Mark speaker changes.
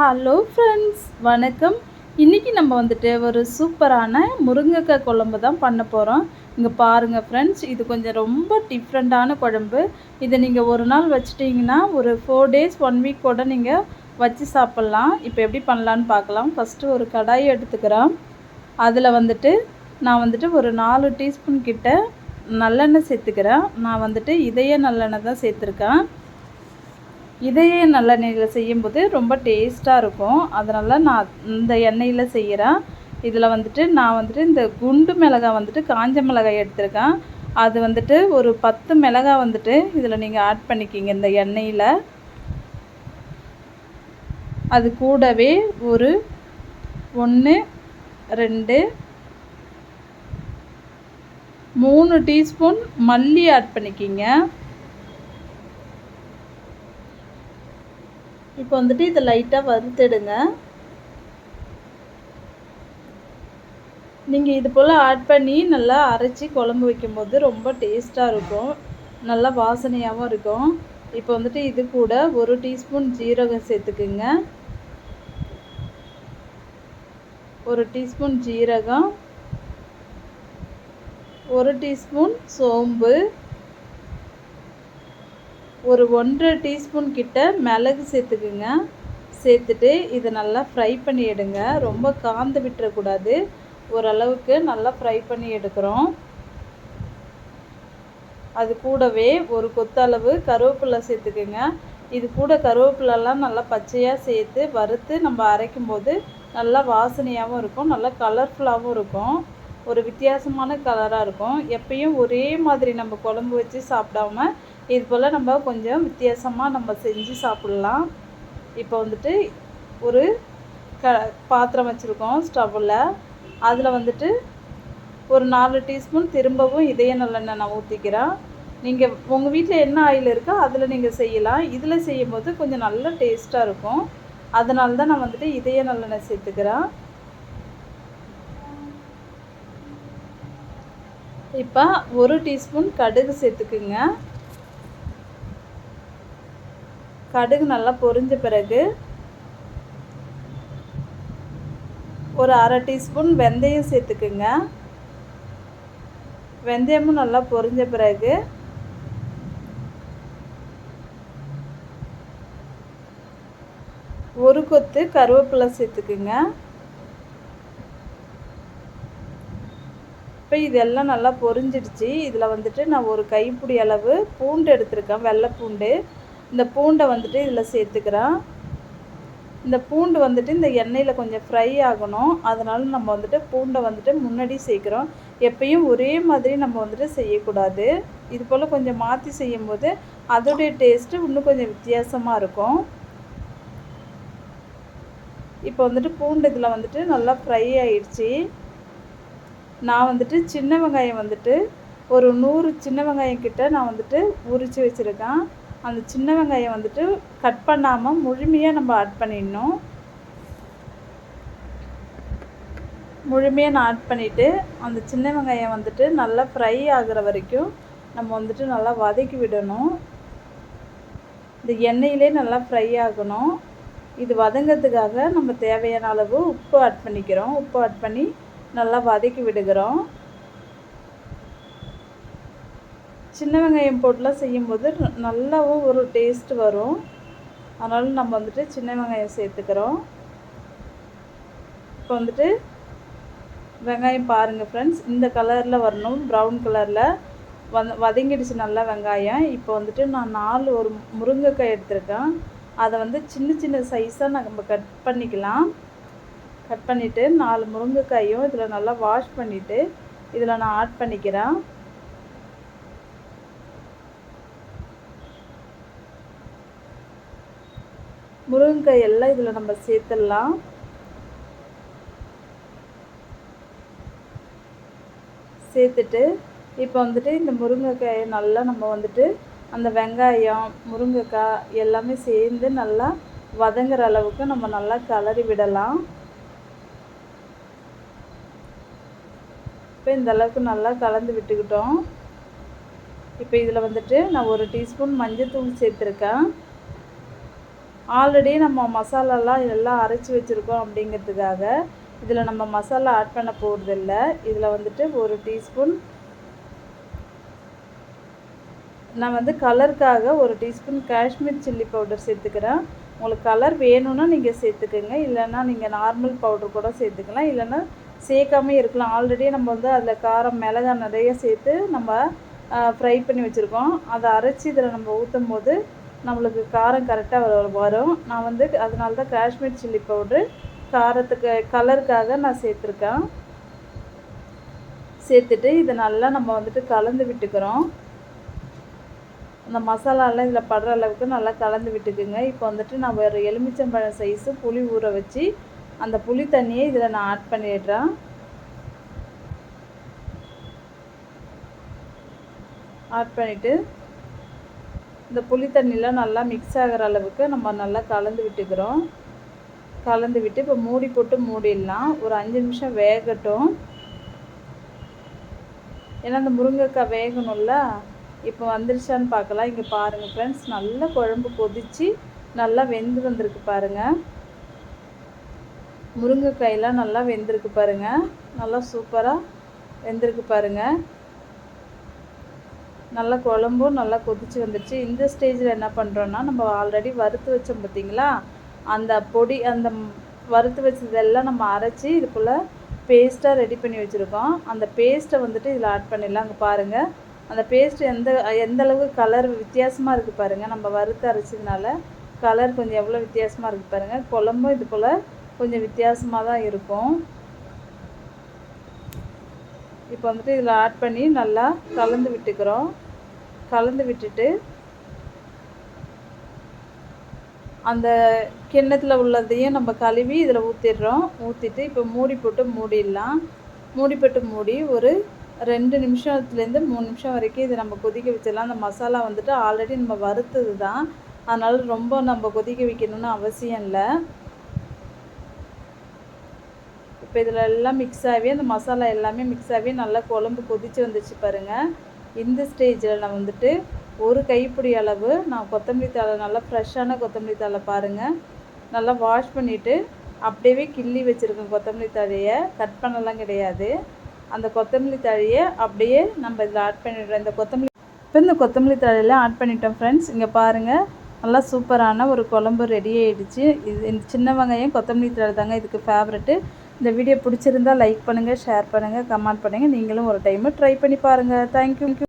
Speaker 1: Hello friends வணக்கம். இன்றைக்கி நம்ம வந்துட்டு ஒரு சூப்பரான முருங்கைக்காய் குழம்பு தான் பண்ண போகிறோம் இங்கே பாருங்கள் ஃப்ரெண்ட்ஸ் இது கொஞ்சம் ரொம்ப டிஃப்ரெண்ட்டான குழம்பு. இதை நீங்கள் ஒரு நாள் வச்சுட்டிங்கன்னா ஒரு ஃபோர் டேஸ் ஒன் வீக் கூட நீங்கள் வச்சு சாப்பிட்லாம். இப்போ எப்படி பண்ணலான்னு பார்க்கலாம். ஃபஸ்ட்டு ஒரு கடாயை எடுத்துக்கிறோம். அதில் வந்துட்டு நான் வந்துட்டு ஒரு நாலு டீஸ்பூன் கிட்ட நல்லெண்ணெய் சேர்த்துக்கிறேன். நான் வந்துட்டு இதய நல்லெண்ணெய் தான் சேர்த்துருக்கேன். இதையே நல்லெண்ணெயில் செய்யும்போது ரொம்ப டேஸ்ட்டாக இருக்கும். அதனால் நான் இந்த எண்ணெயில் செய்கிறேன் இதில் வந்துட்டு நான் வந்துட்டு இந்த குண்டு மிளகாய் வந்துட்டு காஞ்ச மிளகாய் எடுத்திருக்கேன். அது வந்துட்டு ஒரு பத்து மிளகாய் வந்துட்டு இதில் நீங்கள் ஆட் பண்ணிக்கிங்க இந்த எண்ணெயில். அது கூடவே ஒரு ஒன்று ரெண்டு மூணு டீஸ்பூன் மல்லி ஆட் பண்ணிக்கிங்க. இப்போ வந்துட்டு இதை லைட்டாக வறுத்துடுங்க. நீங்கள் இது போல் ஆட் பண்ணி நல்லா அரைச்சி குழம்பு வைக்கும்போது ரொம்ப டேஸ்ட்டாக இருக்கும். நல்லா வாசனையாகவும் இருக்கும். இப்போ வந்துட்டு இது கூட ஒரு டீஸ்பூன் ஜீரகம் சேர்த்துக்குங்க. ஒரு டீஸ்பூன் ஜீரகம். ஒரு டீஸ்பூன் சோம்பு. ஒரு ஒன்றரை டீஸ்பூன் கிட்ட மிளகு சேர்த்துக்குங்க. சேர்த்துட்டு இதை நல்லா ஃப்ரை பண்ணி எடுங்க. ரொம்ப காந்து விட்டுறக்கூடாது. ஓரளவுக்கு நல்லா ஃப்ரை பண்ணி எடுக்கிறோம். அது கூடவே ஒரு கொத்தளவு கருவேப்பிலை சேர்த்துக்குங்க. இது கூட கருவேப்பிலெல்லாம் நல்லா பச்சையாக சேர்த்து வறுத்து நம்ம அரைக்கும் போது நல்லா வாசனையாகவும் இருக்கும். நல்லா கலர்ஃபுல்லாகவும் இருக்கும். ஒரு வித்தியாசமான கலராக இருக்கும். எப்பயும் ஒரே மாதிரி நம்ம குழம்பு வச்சு சாப்பிடாம இது போல் நம்ம கொஞ்சம் வித்தியாசமாக நம்ம செஞ்சு சாப்பிட்லாம். இப்போ வந்துட்டு ஒரு க பாத்திரம் வச்சுருக்கோம் ஸ்டவ்வில் அதில் வந்துட்டு ஒரு நாலு டீஸ்பூன் திரும்பவும் இதய நல்லெண்ணெய் நான் ஊற்றிக்கிறேன் நீங்கள் உங்கள் வீட்டில் என்ன ஆயில் இருக்கோ அதில் நீங்கள் செய்யலாம். இதில் செய்யும்போது கொஞ்சம் நல்ல டேஸ்ட்டாக இருக்கும். அதனால தான் நான் வந்துட்டு இதய நல்லெண்ணெய் சேர்த்துக்கிறேன். இப்போ ஒரு டீஸ்பூன் கடுகு சேர்த்துக்குங்க. கடுகு நல்லா பொரிஞ்ச பிறகு ஒரு அரை டீஸ்பூன் வெந்தயம் சேர்த்துக்குங்க. வெந்தயமும் நல்லா பொரிஞ்ச பிறகு ஒரு கொத்து கருவேப்பிலை சேர்த்துக்குங்க. இப்போ இதெல்லாம் நல்லா பொரிஞ்சிடுச்சு. இதில் வந்துட்டு நான் ஒரு கைப்பிடி அளவு பூண்டு எடுத்திருக்கேன். வெள்ளை பூண்டு இந்த பூண்டை வந்துட்டு இதில் சேர்த்துக்கிறேன். இந்த பூண்டு வந்துட்டு இந்த எண்ணெயில் கொஞ்சம் ஃப்ரை ஆகணும். அதனால் நம்ம வந்துட்டு பூண்டை வந்துட்டு முன்னாடி சேர்க்குறோம். எப்பயும் ஒரே மாதிரி நம்ம வந்துட்டு செய்யக்கூடாது. இது போல் கொஞ்சம் மாற்றி செய்யும்போது அதோடைய டேஸ்ட்டு இன்னும் கொஞ்சம் வித்தியாசமாக இருக்கும். இப்போ வந்துட்டு பூண்டு இதில் வந்துட்டு நல்லா ஃப்ரை ஆயிடுச்சு. நான் வந்துட்டு சின்ன வெங்காயம் வந்துட்டு ஒரு நூறு சின்ன வெங்காயம் கிட்ட நான் வந்துட்டு உரித்து வச்சுருக்கேன். அந்த சின்ன வெங்காயம் வந்துட்டு கட் பண்ணாமல் முழுமையாக நம்ம ஆட் பண்ணிடணும். முழுமையாக நான் ஆட் பண்ணிவிட்டு அந்த சின்ன வெங்காயம் வந்துட்டு நல்லா ஃப்ரை ஆகிற வரைக்கும் நம்ம வந்துட்டு நல்லா வதக்கி விடணும். இந்த எண்ணெயிலே நல்லா ஃப்ரை ஆகணும். இது வதங்கிறதுக்காக நம்ம தேவையான அளவு உப்பு ஆட் பண்ணிக்கிறோம். உப்பு ஆட் பண்ணி நல்லா வதக்கி விடுகிறோம். சின்ன வெங்காயம் போட்டுலாம் செய்யும்போது நல்லாவும் ஒரு டேஸ்ட் வரும். அதனால் நம்ம வந்துட்டு சின்ன வெங்காயம் சேர்த்துக்கிறோம். இப்போ வந்துட்டு வெங்காயம் பாருங்கள் ஃப்ரெண்ட்ஸ் இந்த கலரில் வரணும். ப்ரௌன் கலரில் வந் வதங்கிடுச்சு நல்லா வெங்காயம். இப்போ வந்துட்டு நான் நாலு ஒரு முருங்கைக்காய் எடுத்திருக்கேன். அதை வந்து சின்ன சின்ன சைஸாக நம்ம கட் பண்ணிக்கலாம். கட் பண்ணிவிட்டு நாலு முருங்கைக்காயும் இதில் நல்லா வாஷ் பண்ணிவிட்டு இதில் நான் ஆட் பண்ணிக்கிறேன். முருங்கைக்காய் எல்லாம் இதில் நம்ம சேர்த்துடலாம். சேர்த்துட்டு இப்போ வந்துட்டு இந்த முருங்கைக்காயை நல்லா நம்ம வந்துட்டு அந்த வெங்காயம் முருங்கைக்காய் எல்லாமே சேர்ந்து நல்லா வதங்குற அளவுக்கு நம்ம நல்லா கலரி விடலாம். இப்போ இந்த அளவுக்கு நல்லா கலந்து விட்டுக்கிட்டோம். இப்போ இதில் வந்துட்டு நான் ஒரு டீஸ்பூன் மஞ்சள் தூள் சேர்த்துருக்கேன். ஆல்ரெடி நம்ம மசாலாலாம் எல்லாம் அரைச்சி வச்சுருக்கோம் அப்படிங்கிறதுக்காக இதில் நம்ம மசாலா ஆட் பண்ண போகிறதில்ல இதில் வந்துட்டு ஒரு டீஸ்பூன் நான் வந்து கலருக்காக ஒரு டீஸ்பூன் காஷ்மீர் சில்லி பவுடர் சேர்த்துக்கிறேன். உங்களுக்கு கலர் வேணும்னா நீங்கள் சேர்த்துக்கோங்க. இல்லைன்னா நீங்கள் நார்மல் பவுடர் கூட சேர்த்துக்கலாம். இல்லைன்னா சேர்க்காம இருக்கலாம். ஆல்ரெடி நம்ம வந்து அதில் காரம் மிளகா நிறைய சேர்த்து நம்ம ஃப்ரை பண்ணி வச்சுருக்கோம். அதை அரைச்சி இதில் நம்ம ஊற்றும் போது நம்மளுக்கு காரம் கரெக்டாக வரும். நான் வந்து அதனால தான் காஷ்மீர் சில்லி பவுட்ரு காரத்துக்கு கலருக்காக நான் சேர்த்துருக்கேன். சேர்த்துட்டு இதை நல்லா நம்ம வந்துட்டு கலந்து விட்டுக்கிறோம். அந்த மசாலாலாம் இதில் படுற அளவுக்கு நல்லா கலந்து விட்டுக்குங்க. இப்போ வந்துட்டு நான் ஒரு எலுமிச்சம்பழம் சைஸு புளி ஊற வச்சு அந்த புளி தண்ணியை இதில் நான் ஆட் பண்ணிடுறேன். ஆட் பண்ணிவிட்டு இந்த புளி தண்ணியெலாம் நல்லா மிக்ஸ் ஆகிற அளவுக்கு நம்ம நல்லா கலந்து விட்டுக்கிறோம். கலந்து விட்டு இப்போ மூடி போட்டு மூடிடலாம். ஒரு அஞ்சு நிமிஷம் வேகட்டும். ஏன்னா அந்த முருங்கைக்காய் வேகணும்ல. இப்போ வந்துருச்சான்னு பார்க்கலாம். இங்கே பாருங்கள் ஃப்ரெண்ட்ஸ் நல்லா குழம்பு கொதித்து நல்லா வெந்து வந்திருக்கு பாருங்கள் முருங்கைக்காயெலாம் நல்லா வெந்திருக்கு பாருங்கள் நல்லா சூப்பராக வெந்திருக்கு பாருங்கள் நல்லா குழம்பும் நல்லா கொதித்து வந்துடுச்சு இந்த ஸ்டேஜில் என்ன பண்ணுறோன்னா நம்ம ஆல்ரெடி வறுத்து வச்சோம் பார்த்திங்களா அந்த பொடி அந்த வறுத்து வச்சதெல்லாம் நம்ம அரைச்சி இதுக்குள்ளே பேஸ்ட்டாக ரெடி பண்ணி வச்சுருக்கோம். அந்த பேஸ்ட்டை வந்துட்டு இதில் ஆட் பண்ணிடலாம். அங்கே பாருங்கள் அந்த பேஸ்ட் எந்த எந்த அளவுக்கு கலர் வித்தியாசமாக இருக்குது பாருங்கள் நம்ம வறுத்து அரைச்சதுனால கலர் கொஞ்சம் எவ்வளோ வித்தியாசமாக இருக்குது பாருங்கள் குழம்பும் இது போல் கொஞ்சம் வித்தியாசமாக தான் இருக்கும். இப்போ வந்துட்டு இதில் ஆட் பண்ணி நல்லா கலந்து விட்டுக்கிறோம். கலந்து விட்டுட்டு அந்த கிண்ணத்தில் உள்ளதையும் நம்ம கழுவி இதில் ஊற்றிடுறோம் ஊற்றிட்டு இப்போ மூடி போட்டு மூடிடலாம். மூடி போட்டு மூடி ஒரு ரெண்டு நிமிஷத்துலேருந்து மூணு நிமிஷம் வரைக்கும் இதை நம்ம கொதிக்க வச்சிடலாம். அந்த மசாலா வந்துட்டு ஆல்ரெடி நம்ம வறுத்தது தான். அதனால் ரொம்ப நம்ம கொதிக்க வைக்கணும்னு அவசியம் இல்லை. இப்போ இதில் எல்லாம் மிக்ஸ் ஆகி அந்த மசாலா எல்லாமே மிக்ஸ் ஆகி நல்லா குழம்பு கொதித்து வந்துச்சு பாருங்கள் இந்த ஸ்டேஜில் நான் வந்துட்டு ஒரு கைப்பிடி அளவு நான் கொத்தமல்லி தழை நல்லா ஃப்ரெஷ்ஷான கொத்தமல்லி தழை பாருங்கள் நல்லா வாஷ் பண்ணிவிட்டு அப்படியே கிள்ளி வச்சுருக்கேன் கொத்தமல்லி தழையை. கட் பண்ணலாம் கிடையாது. அந்த கொத்தமல்லி தழையை அப்படியே நம்ம இதில் ஆட் பண்ணிடுறோம். இந்த கொத்தமல்லி இப்போ இந்த கொத்தமல்லி தழையில் ஆட் பண்ணிட்டோம் ஃப்ரெண்ட்ஸ் இங்கே பாருங்கள் நல்லா சூப்பரான ஒரு குழம்பு ரெடி ஆகிடுச்சு இது இந்த சின்ன வெங்காயம் கொத்தமல்லி தழை தாங்க இதுக்கு ஃபேவரெட்டு இந்த வீடியோ பிடிச்சிருந்தா லைக் பண்ணுங்கள் ஷேர் பண்ணுங்கள் கமெண்ட் பண்ணுங்கள் நீங்களும் ஒரு டைமு ட்ரை பண்ணி பாருங்கள் தேங்க்யூ